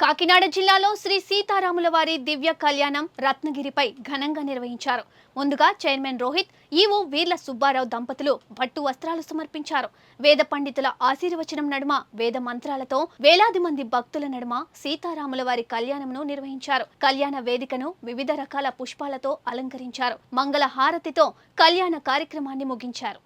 కాకినాడ జిల్లాలో శ్రీ సీతారాముల వారి దివ్య కళ్యాణం రత్నగిరిపై ఘనంగా నిర్వహించారు. ముందుగా చైర్మన్ రోహిత్ ఈవో వీర్ల సుబ్బారావు దంపతులు పట్టు వస్త్రాలు సమర్పించారు. వేద పండితుల ఆశీర్వచనం నడుమ వేద మంత్రాలతో వేలాది మంది భక్తుల నడుమ సీతారాముల వారి కళ్యాణంను నిర్వహించారు. కళ్యాణ వేదికను వివిధ రకాల పుష్పాలతో అలంకరించారు. మంగళ హారతితో కళ్యాణ కార్యక్రమాన్ని ముగించారు.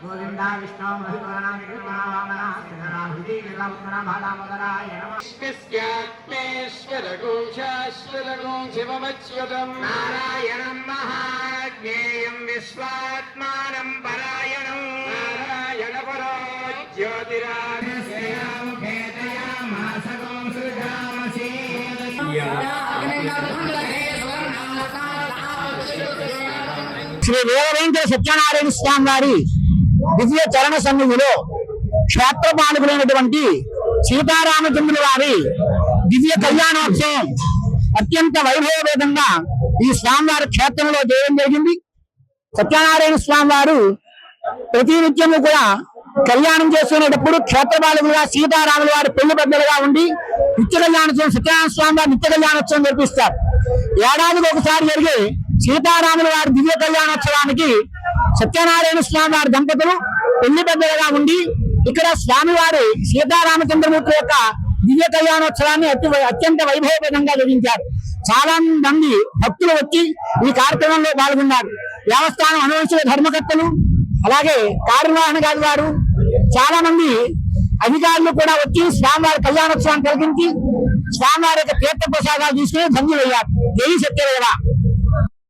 గోవిందా విష్ణు విలంకరమదామోదరాయ శివమచ్యుతం నారాయణం మహాజ్ఞేయం విశ్వాత్మానం పరాయణం. నారాయణ పరో శ్రీ వీరవేంకట సత్యనారాయణ స్వామి వారి దివ్య చరణ సన్నిధిలో క్షేత్రపాలకులైనటువంటి సీతారామచంద్రుల వారి దివ్య కళ్యాణోత్సవం అత్యంత వైభవవేదంగా ఈ స్వామివారి క్షేత్రంలో చేయడం జరిగింది. సత్యనారాయణ స్వామి వారు ప్రతి నిత్యము కూడా కళ్యాణం చేసుకునేటప్పుడు క్షేత్రపాలకులుగా సీతారాముల వారి పెళ్ళి పెద్దలుగా ఉండి నిత్య కళ్యాణోత్సవం సత్యనారాయణ స్వామి వారి నిత్య కళ్యాణోత్సవం జరిపిస్తారు. ఏడాదికి ఒకసారి జరిగే సీతారాముల వారి దివ్య కళ్యాణోత్సవానికి సత్యనారాయణ స్వామి వారి దంపతులు పెళ్ళి పెద్దలుగా ఉండి ఇక్కడ స్వామివారి సీతారామచంద్రమూర్తి యొక్క దివ్య కళ్యాణోత్సవాన్ని అతి అత్యంత వైభవపేతంగా జరిగించారు. చాలా మంది భక్తులు వచ్చి ఈ కార్యక్రమంలో పాల్గొన్నారు. దేవస్థానం అనువంశుల ధర్మకర్తలు అలాగే కార్యనిర్వహణ గారి వారు చాలా మంది అధికారులు కూడా వచ్చి స్వామివారి కళ్యాణోత్సవాన్ని కలిగించి స్వామివారి యొక్క తీర్థ ప్రసాదాలు తీసుకుని ధన్యులయ్యారు జై సత్యదేవ.